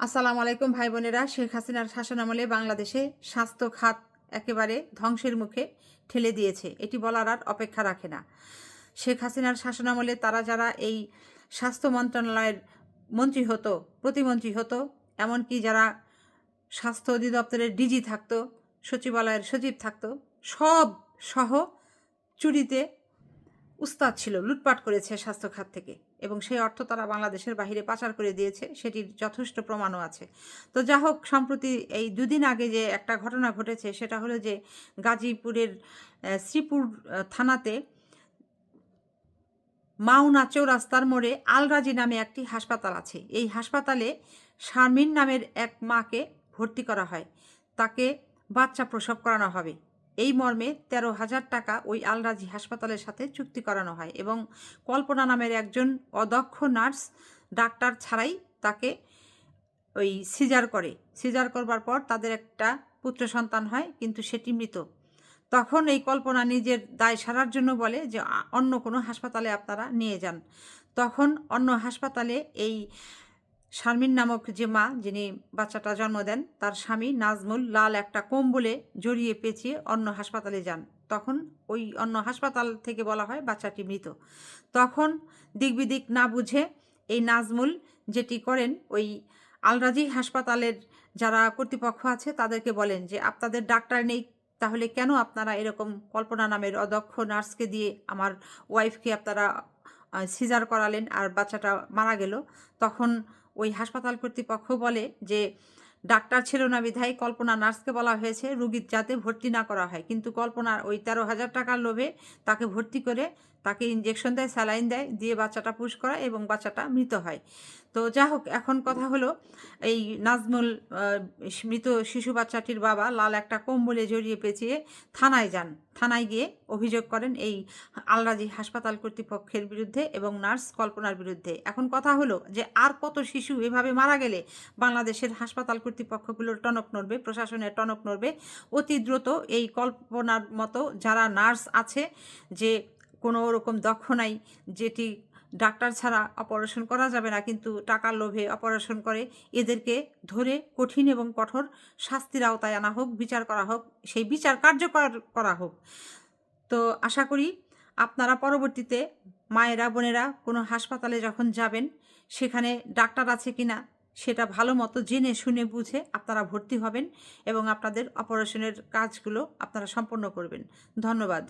আসসালামু আলাইকুম ভাই বোনেরা, শেখ হাসিনার শাসনামলে বাংলাদেশে স্বাস্থ্য খাত একেবারে ধ্বংসের মুখে ঠেলে দিয়েছে। এটি বলার আর অপেক্ষা রাখে না। শেখ হাসিনার শাসনামলে তারা যারা এই স্বাস্থ্য মন্ত্রণালয়ের মন্ত্রী হতো, প্রতিমন্ত্রী হতো, এমনকি যারা স্বাস্থ্য অধিদপ্তরের ডিজি থাকতো, সচিবালয়ের সচিব থাকতো, সব সহ চুরিতে উস্তাদ ছিল, লুটপাট করেছে স্বাস্থ্য খাত থেকে এবং সেই অর্থ তারা বাংলাদেশের বাহিরে পাচার করে দিয়েছে, সেটির যথেষ্ট প্রমাণও আছে। তো যা হোক, সম্প্রতি এই দুদিন আগে যে একটা ঘটনা ঘটেছে, সেটা হলো যে গাজীপুরের শ্রীপুর থানাতে মাওনা চৌরাস্তার মোড়ে আলরাজি নামে একটি হাসপাতাল আছে। এই হাসপাতালে শারমিন নামের এক মাকে ভর্তি করা হয়। তাকে বাচ্চা প্রসব করানো হবে। এই মর্মে তেরো হাজার টাকা ওই আলরাজি হাসপাতালের সাথে চুক্তি করানো হয় এবং কল্পনা নামের একজন অদক্ষ নার্স ডাক্তার ছাড়াই তাকে ওই সিজার করে। সিজার করবার পর তাদের একটা পুত্র সন্তান হয়, কিন্তু সেটি মৃত। তখন এই কল্পনা নিজের দায় সারার জন্য বলে যে অন্য কোনো হাসপাতালে আপনারা নিয়ে যান। তখন অন্য হাসপাতালে এই শারমিন নামক যে মা, যিনি বাচ্চাটা জন্ম দেন, তার স্বামী নাজমুল লাল একটা কম্বলে জড়িয়ে পেঁচিয়ে অন্য হাসপাতালে যান। তখন ওই অন্য হাসপাতাল থেকে বলা হয় বাচ্চাটি মৃত। তখন দিকবিদিক না বুঝে এই নাজমুল যেটি করেন, ওই আলরাজি হাসপাতালের যারা কর্তৃপক্ষ আছে, তাদেরকে বলেন যে, আপনাদের ডাক্তার নেই, তাহলে কেন আপনারা এরকম কল্পনা নামের অদক্ষ নার্সকে দিয়ে আমার ওয়াইফকে আপনারা সিজার করালেন আর বাচ্চাটা মারা গেল? তখন ওই হাসপাতাল কর্তৃপক্ষ বলে যে, ডাক্তার ছিল না বিধায় কল্পনা নার্সকে বলা হয়েছে, রুগীর যাতে ভর্তি না করা হয়। কিন্তু কল্পনার ওই তেরো হাজার টাকার লোভে তাকে ভর্তি করে তাকে ইঞ্জেকশন দেয় স্যালাইন দেয়, দিয়ে বাচ্চাটা পুশ করা এবং বাচ্চাটা মৃত হয়। তো যা হোক এখন কথা হলো এই নাজমুল মৃত শিশু বাচ্চাটির বাবা লাল একটা কম্বলে জড়িয়ে পেঁচিয়ে থানায় যান। থানায় গিয়ে অভিযোগ করেন এই আলরাজি হাসপাতাল কর্তৃপক্ষের বিরুদ্ধে এবং নার্স কল্পনার বিরুদ্ধে। এখন কথা হলো যে আর কত শিশু এভাবে মারা গেলে বাংলাদেশের হাসপাতাল কর্তৃপক্ষগুলোর টনক নড়বে, প্রশাসনের টনক নড়বে? অতি দ্রুত এই কল্পনার মতো যারা নার্স আছে, যে কোনো রকম দক্ষ নাই, যেটি ডাক্তার ছাড়া অপারেশন করা যাবে না, কিন্তু টাকার লোভে অপারেশন করে। এদেরকে ধরে কঠিন এবং কঠোর শাস্তির আওতায় আনা হোক, বিচার করা হোক, সেই বিচার কার্যকর করা হোক। তো আশা করি আপনারা পরবর্তীতে মায়েরা, বোনেরা কোনো হাসপাতালে যখন যাবেন, সেখানে ডাক্তার আছে কি না সেটা ভালো মতো জেনে, শুনে, বুঝে আপনারা ভর্তি হবেন এবং আপনাদের অপারেশনের কাজগুলো আপনারা সম্পন্ন করবেন। ধন্যবাদ।